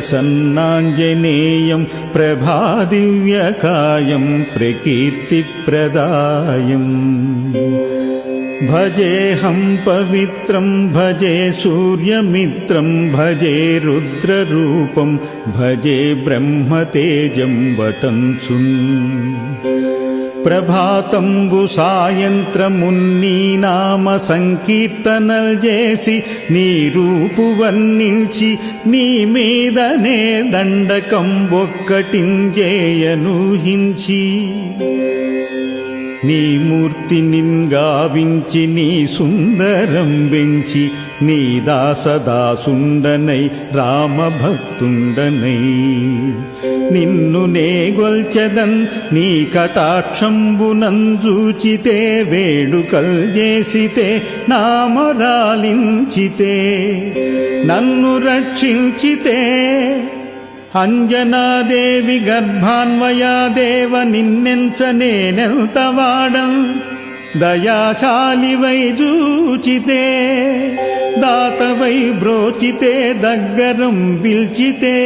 प्रसन्नाञ्जनेयं प्रभादिव्यकायं प्रकीर्तिप्रदायम् भजेऽहं पवित्रं भजे सूर्यमित्रं भजे रुद्ररूपं भजे ब्रह्मतेजं वटन्सुन् ప్రభాతంబు సాయంత్రమున్నీ నామ సంకీర్తనల్ చేసి నీ రూపు వర్ణించి నీ మీదనే దండకం ఒక్కటింజేయనూహించి నీ మూర్తి నిన్గావించి నీ సుందరం పెంచి నీదాసదాసుండనై రామభక్తుండనై నిన్ను నేగొల్చెదన్ నీ కటాక్షంబునంజూచితే వేడుకల్ చేసితే నామరాలించితే నన్ను రక్షించితే అంజనాదేవి గర్భాన్వయాదేవ నిన్నెంచ నేనెంతవాడం దయాశాలివై జూచితే దాతవై బ్రోచితే దగ్గరం పిల్చితే.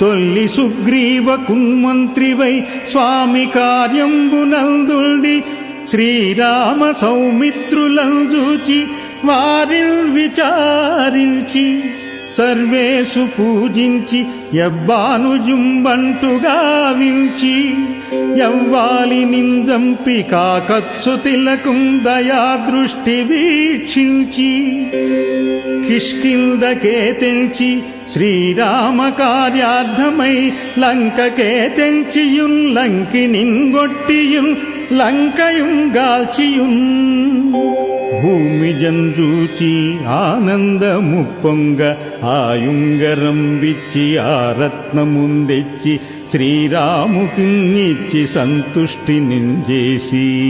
తొల్లి సుగ్రీవ కున్మంత్రివై స్వామి కార్యంబునందుండి శ్రీరామ సౌమిత్రులందూచి వారిల్ విచారించి సర్వేసు పూజించి యవ్వానుజుంబంటుగా వించి యవ్వాలి నింజంపి కాకత్సు తిలకం దయాదృష్టి వీక్షించి కిష్కిందకే తెంచి శ్రీరామ కార్యార్థమై లంకకే తెంచియున్ లంకినింగొట్టియున్ లంకయుం గాల్చియున్. భూమి జంజూచి ఆనందము పొంగ ఆయుంగరం విచ్చి శ్రీరాముకిన్నిచ్చి సంతుష్టి నింజేసి.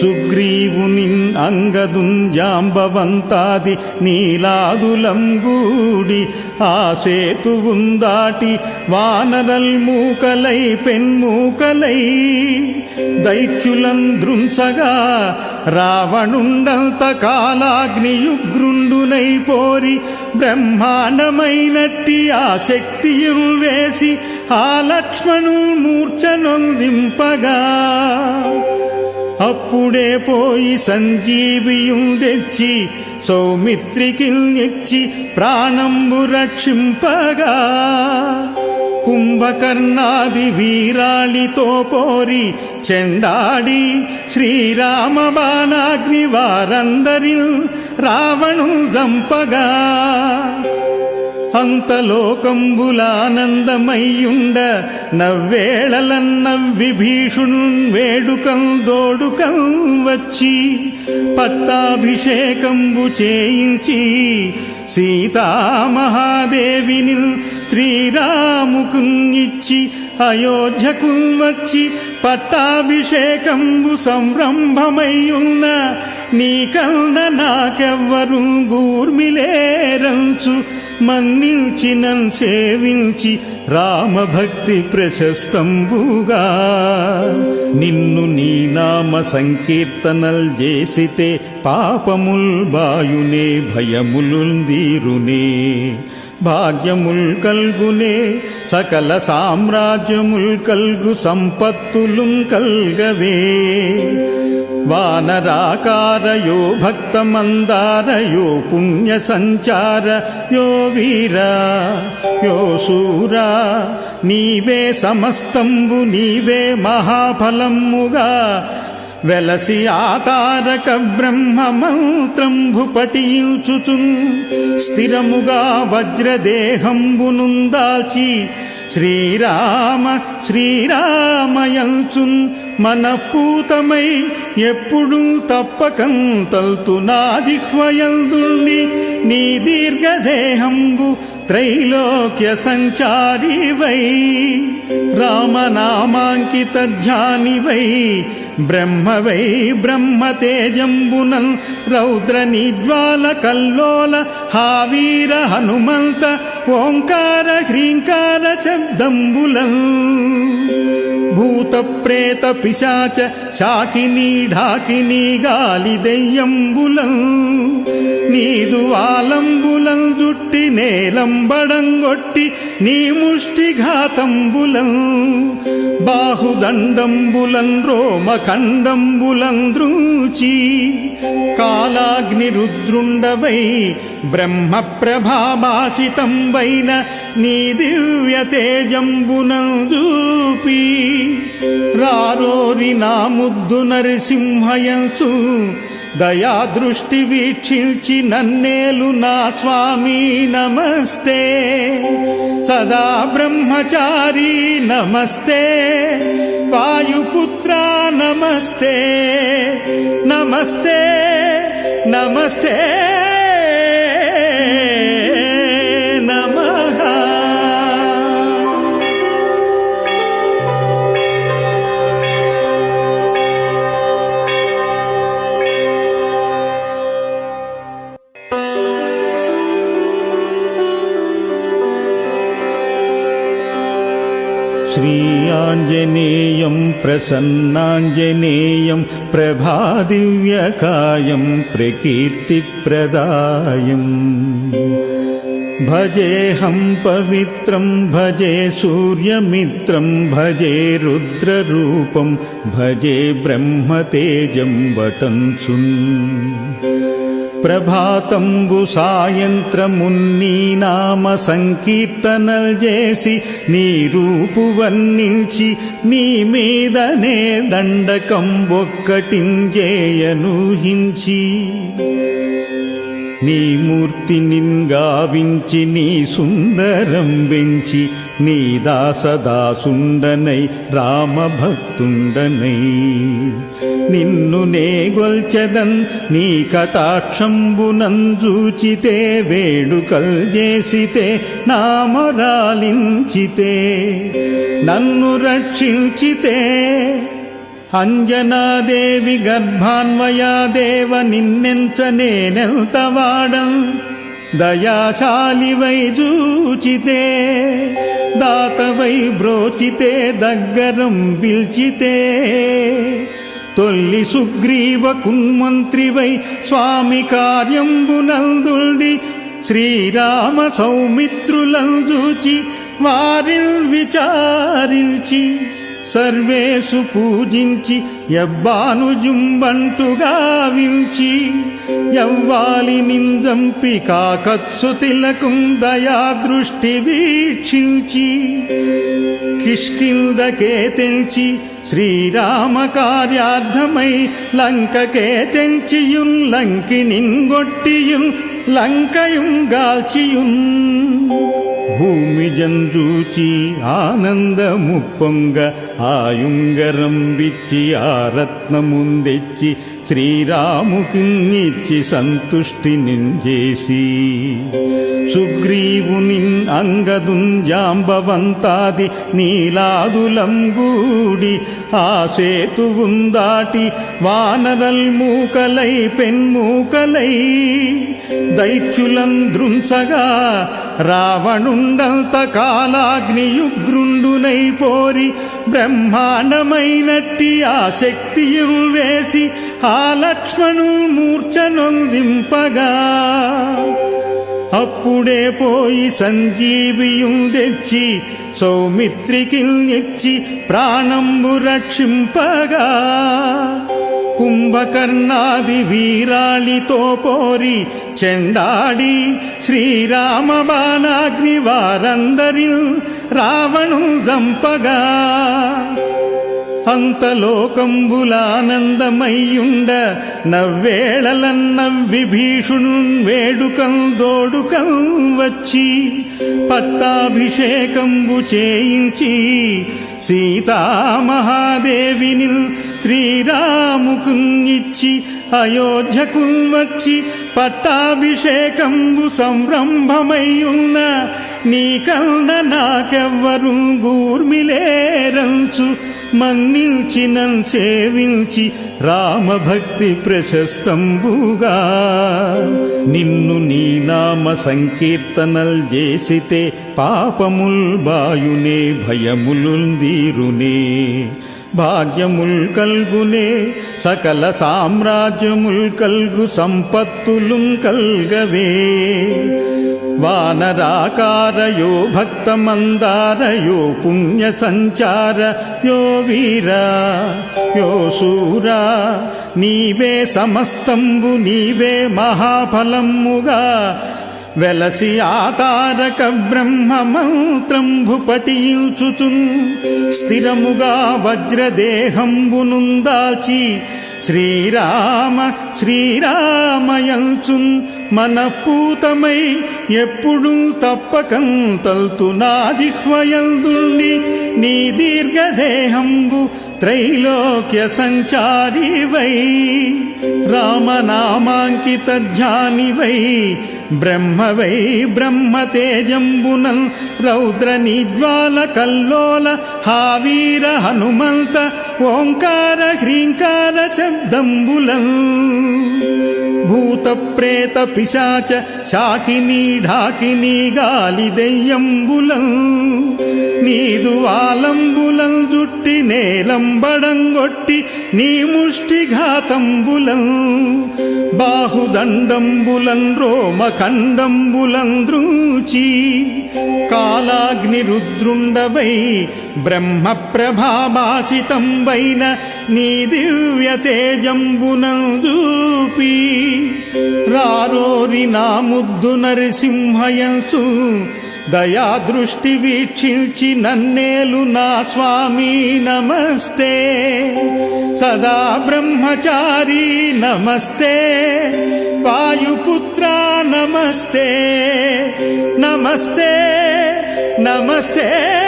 సుగ్రీవునిన్ అంగదున్ జాంబవంతాది నీలాదులం గూడి ఆ సేతువుందాటి వానరల్ మూకలై పెన్మూకలై దైత్యులం దృంచగా రావణుండంత కాలాగ్నియుగ్రుండునై పోరి బ్రహ్మాండమైనట్టి ఆ శక్తియుల్ వేసి ఆ లక్ష్మణు మూర్ఛనొందింపగా. అప్పుడే పోయి సంజీవియం తెచ్చి సౌమిత్రికి సౌమిత్రికిల్నిచ్చి ప్రాణంబు రక్షింపగా. కుంభకర్ణాది వీరాళితో పోరి చెండాడి శ్రీరామ బాణాగ్ని వారందరి రావణు జంపగా. అంతలోకంబులానందమయ్యుండ నవ్వేళలన్ నవ్విభీషుణ్ వేడుకం దోడుకం వచ్చి పట్టాభిషేకంబు చేయించి సీతామహాదేవిని శ్రీరాముకున్నిచ్చి అయోధ్యకు వచ్చి పట్టాభిషేకంబు సంరంభమయ్యున్న నీ కన్న నాకెవ్వరు గూర్మిలేరంచు మన్నించినం సేవించి రామభక్తి ప్రశస్తంబుగా. నిన్ను నీ నామ సంకీర్తనల్ చేసితే పాపముల్ బాయునే భయములుందీరునే. భాగ్యముల్ కల్గునే సకల సామ్రాజ్యముల్ కల్గు సంపత్తులు కల్గవే. వానరాకారయో భక్తమందారయో పుణ్య సంచార యో వీరా యో శూరా నీవే సమస్తంబు నీవే మహాఫలముగా. వెలసి ఆతారక బ్రహ్మ మంత్రంభు స్థిరముగా వజ్రదేహంబునుందాచి శ్రీరామ శ్రీరామయంచున్ మనపూతమై ఎప్పుడు తప్పకం తల్తు నా జిహ్వయందుండి నీ దీర్ఘదేహంబు త్రైలోక్య సంచారివై. రామనామాంకిత ధ్యానివై. బ్రహ్మవై బ్రహ్మతేజంబునల్ రౌద్ర నిజ్వాల కల్లోల హావీర హనుమంత ఓంకార హ్రీంకార శబ్దంబులం భూత ప్రేత పిశాచ శాకిని ఢాకిని గాలి దెయ్యంబులం నీదు ఆలంబులం జుట్టి నేలంబడంగొట్టి నీ ముష్టి ఘాతంబులం బాహుదండంబులం రోమఖండంబులంద్రూచి కాలాగ్ని రుద్రుండవై బ్రహ్మ ప్రభాభాసితం వైన నీ దివ్య తేజంబునందూపి రారోరి నా ముద్దు నరసింహయంచు దయా దృష్టి వీక్షించి నన్నేలు నా స్వామి నమస్తే. సదా బ్రహ్మచారి నమస్తే. వాయుపుత్ర నమస్తే. నమస్తే నమస్తే. श्रीयाञ्जनेयं प्रसन्नाञ्जनेयं प्रभादिव्यकायं प्रकीर्तिप्रदायम् भजेऽहं पवित्रं भजे सूर्यमित्रं भजे रुद्ररूपं भजे ब्रह्मतेजं वटन्सुन् ప్రభాతంబు సాయంత్రమున్నీ నామ సంకీర్తనల్ చేసి నీ రూపు వర్ణించి నీ మీదనే దండకం ఒక్కటింజేయనూహించి నీ మూర్తి నిన్గావించి నీ సుందరం వెంచి నీ దాసదాసుండనై రామభక్తుండనై. నిన్ను నే గొల్చెదన్ నీ కటాక్షంబునంజూచితే వేడుకల్ చేసితే నామరాలించితే నన్ను రక్షించితే అంజనాదేవి గర్భాన్వయా దేవ నిన్నెంచ నేనెంతవాడం దయాశాలివై చూచితే దాతవై బ్రోచితే దగ్గరం పిల్చితే. తొల్లి సుగ్రీవ కున్మంత్రివై స్వామి కార్యంబునందుండి శ్రీరామ సౌమిత్రులంజూచి వారిల్ విచారించి. సర్వేసు పూజించి ఎవ్వాను జుంబంటుగా వించి ఎవ్వాలి నింజంపి కాకత్సు తిలకం దయా దృష్టి వీక్షించి కిష్కిందకే తెంచి శ్రీరామ కార్యార్థమై లంకకే తెంచియున్ లంకినింగొట్టియున్ లంకయుం గాల్చియున్. ഭൂമി ജന്തൂച്ചി ആനന്ദ മുപ്പൊങ്ക ആയുങ്കരം വിച്ചി ആ രത്നമുന്തെച്ചി శ్రీరాముకిన్నిచ్చి సంతుష్టి నింజేసి సుగ్రీవునిన్ అంగదున్ జాంబవంతాది నీలాదులంగూడి ఆ సేతువుందాటి వానరల్ మూకలై పెన్మూకలై దైత్యులంద్రుంచగా రావణుండంత కాలాగ్నియుగ్రుండునై పోరి బ్రహ్మాండమైనట్టి ఆ శక్తియుల్ వేసి ఆ లక్ష్మణు మూర్ఛనొందింపగా. అప్పుడే పోయి సంజీవియుం తెచ్చి సౌమిత్రికి సౌమిత్రికిల్నిచ్చి ప్రాణంబు రక్షింపగా. కుంభకర్ణాది వీరాళితో పోరి చెండాడి శ్రీరామ బాణాగ్ని వారందరి రావణు జంపగా. అంతలోకంబులానందమయ్యుండ నవ్వేళలన్నవ్వి భీషుణు వేడుకం దోడుకం వచ్చి పట్టాభిషేకంబు చేయించి సీతామహాదేవిని శ్రీరాముకున్నిచ్చి అయోధ్యకు వచ్చి పట్టాభిషేకంబు సంరంభమయ్యున్న నీకన్న నాకెవ్వరు గూర్మిలేరంచు మన్నించినన్ సేవించి రామభక్తి ప్రశస్తంబుగా. నిన్ను నీ నామ సంకీర్తనల్ చేసితే పాపముల్ బాయునే భయములుందీరునే భాగ్యముల్ కల్గునే సకల సామ్రాజ్యముల్ కల్గు సంపత్తులు కల్గవే. వానరాకారయో భక్తమందారయో పుణ్య సంచార యో వీరా యో శూరా నీవే సమస్తంబు నీవే మహాఫలముగా వెలసి ఆతారక బ్రహ్మ మంత్రంభు పఠించుచున్ స్థిరముగా వజ్రదేహంబునుందాచి శ్రీరామ శ్రీరామయంచున్ మనపూతమై ఎప్పుడు తప్పకంతల్తు నా జిహ్వయందుండి నీ దీర్ఘదేహంబు త్రైలోక్య సంచారివై రామనామాంకిత ధ్యానివై బ్రహ్మవై బ్రహ్మతేజంబునల్ రౌద్ర నిజ్వాల కల్లోల హావీర హనుమంత ఓంకార హ్రీంకార శబ్దంబులం భూత ప్రేత పిశాచ శాకిని ఢాకిని గాలి దెయ్యంబులం నీదు ఆలంబులం జుట్టి నేలంబడంగొట్టి నీ ముష్టిఘాతంబులం బాహుదండంబులం రోమఖండంబులం ద్రూచి కాలాగ్ని రుద్రుండవై బ్రహ్మ ప్రభాభాసితంబైన నీ దివ్య తేజంబునందూపి రారోరి నా ముద్దు నరసింహయంచు దయా దృష్టి వీక్షించి నన్నేలు నా స్వామి నమస్తే. సదా బ్రహ్మచారి నమస్తే. వాయుపుత్ర నమస్తే. నమస్తే నమస్తే.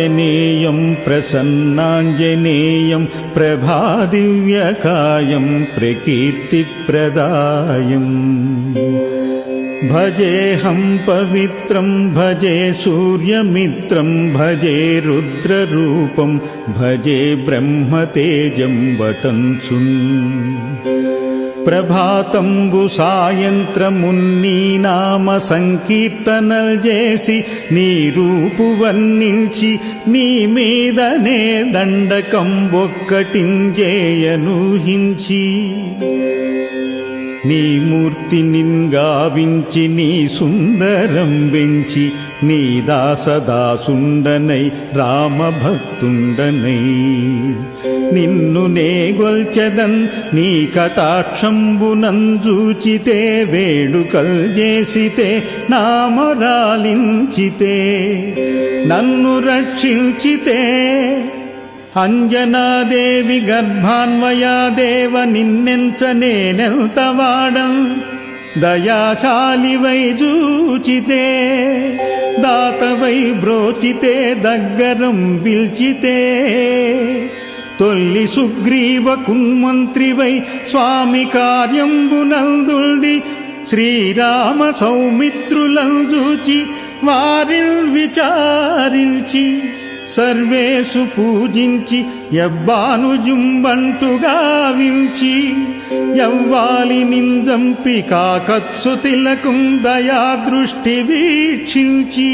श्रीयाञ्जनेयं प्रसन्नाञ्जनेयं प्रभादिव्यकायं प्रकीर्तिप्रदायम् भजेऽहं पवित्रं भजे सूर्यमित्रं भजे रुद्ररूपं भजे ब्रह्मतेजं वटन्सुन् ప్రభాతంబు సాయంత్రమున్నీ నామ సంకీర్తనలు చేసి నీ రూపు వర్ణించి నీ మీదనే దండకం ఒక్కటింజేయనూహించి నీ మూర్తి నిన్గావించి నీ సుందరం వెంచి నీ దాసదాసుండనై రామభక్తుండనై నిన్ను నేగొల్చెదన్ నీ కటాక్షంబునంజూచితే వేడుకల్ చేసితే నామరాలించితే నన్ను రక్షించితే అంజనాదేవి గర్భాన్వయాదేవ నిన్నెంచ నేనెంతవాడం దయాశాలివై జూచితే దాతవై బ్రోచితే దగ్గరం పిల్చితే. తొల్లి సుగ్రీవ కున్మంత్రివై స్వామి కార్యంబునందుల్డి శ్రీరామ సౌమిత్రులంజూచి వారిల్ విచారించి సర్వేసు పూజించి ఎవ్వాను జుంబంటుగా వించి ఎవ్వాలి నింజంపి కాకత్సు తిలకం దయా దృష్టి వీక్షించి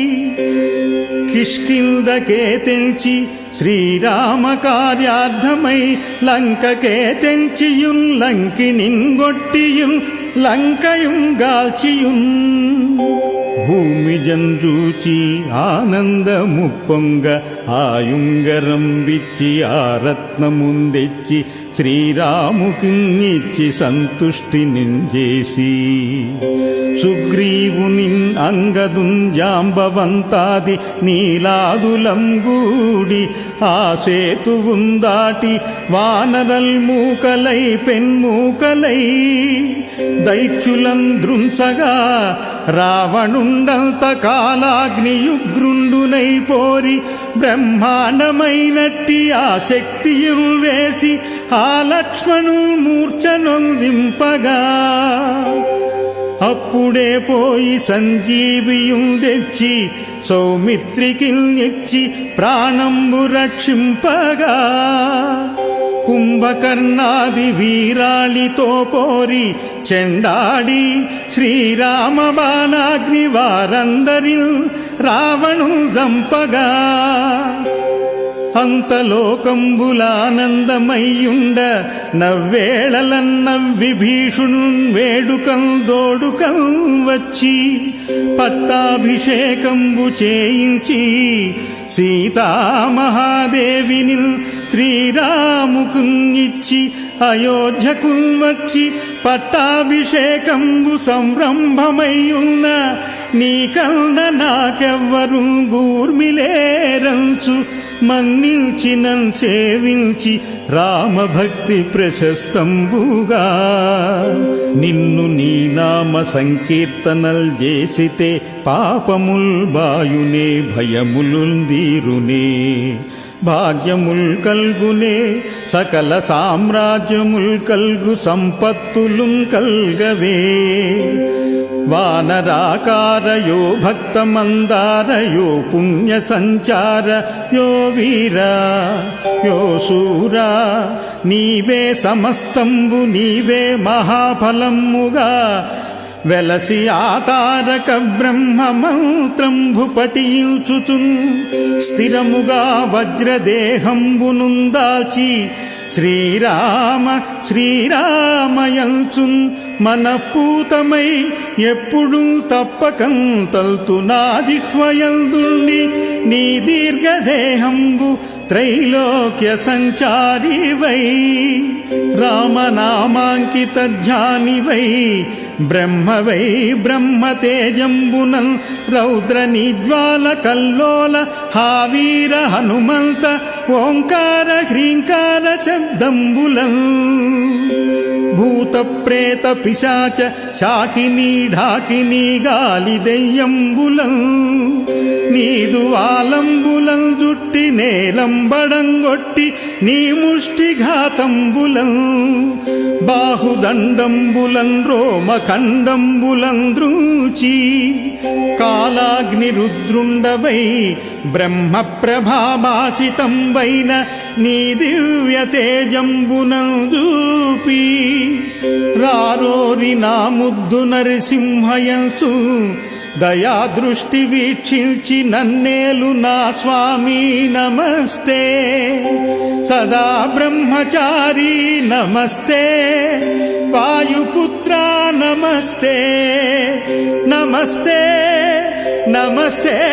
కిష్కిందకే తెంచి శ్రీరామ కార్యార్థమై లంకకే తెంచియున్ లంకినింగొట్టియున్ లంకయుం గాల్చియున్. భూమి జంజూచి ఆనందము పొంగ ఆయుంగరం విచ్చి ఆ రత్నముందెచ్చి శ్రీరాముకిచ్చి సంతుష్టి నింజేసి. సుగ్రీవునిన్ అంగదున్ జాంబవంతాది నీలాదులంగూడి ఆ సేతువుందాటి వానరల్మూకలై పెన్మూకలై దైత్యులంద్రుంచగా రావణుండంత కాలాగ్నియుగ్రుండునై పోరి బ్రహ్మాండమైనట్టి ఆ శక్తియుల్ వేసి ఆ లక్ష్మణు మూర్ఛనొందింపగా. అప్పుడే పోయి సంజీవియం తెచ్చి సౌమిత్రికి ప్రాణంబు రక్షింపగా. కుంభకర్ణాది వీరాళితో పోరి చెండాడి శ్రీరామ బాణాగ్ని వారందరి రావణు జంపగా అంతలోకంబులానందమయ్యుండ నవ్వేళలన్నవ్వి భీషుణు వేడుకం దోడుకం వచ్చి పట్టాభిషేకంబు చేయించి సీతామహాదేవిని శ్రీరాముకున్నిచ్చి అయోధ్యకు వచ్చి పట్టాభిషేకంబు సంరంభమయ్యున్న నీ నీకన్న నాకెవ్వరు గూర్మిలేరంచు మన్నించినం సేవించి రామభక్తి ప్రశస్తంబుగా. నిన్ను నీ నామ సంకీర్తనల్ చేసితే పాపముల్ బాయునే భయములుందీరునే. భాగ్యముల్ కల్గునే సకల సామ్రాజ్యముల్ కల్గు సంపత్తులు కల్గవే. వానరాకారయో భక్తమందారయో పుణ్య సంచార యో వీరా యో శూరా నీవే సమస్తంబు నీవే మహాఫలముగా వెలసి ఆతారక బ్రహ్మ మంత్రంభు పఠించుచున్ స్థిరముగా వజ్రదేహంబునుందాచి శ్రీరామ శ్రీరామయల్చున్. మనపూతమై పూతమై ఎప్పుడు తప్పకంతల్తు నా జిహ్వయందుండి నీ దీర్ఘదేహంబు త్రైలోక్య సంచారి వై రామనామాంకిత ధ్యాని వై బ్రహ్మవై బ్రహ్మతేజంబునల్ రౌద్ర నిజ్వాల కల్లోల హావీర హనుమంత ఓంకార హ్రీంకార శబ్దంబులం భూత ప్రేత పిశాచ శాకినీ ఢాకినీ గాలి దెయ్యంబులం నీదు ఆలంబులం జుట్టి నేలంబడంగొట్టి నీ ముష్టిఘాతంబులం బాహుదండంబులం రోమఖండంబులం ద్రూచి కాలాగ్ని రుద్రుండవై బ్రహ్మ ప్రభాభాసితం వైన నీ దివ్య తేజంబునం చూపి నా ముద్దు నరసింహయంచు దయా దృష్టి వీక్షించి నన్నేలు నా స్వామి నమస్తే. సదా బ్రహ్మచారి నమస్తే. వాయుపుత్ర నమస్తే. నమస్తే నమస్తే.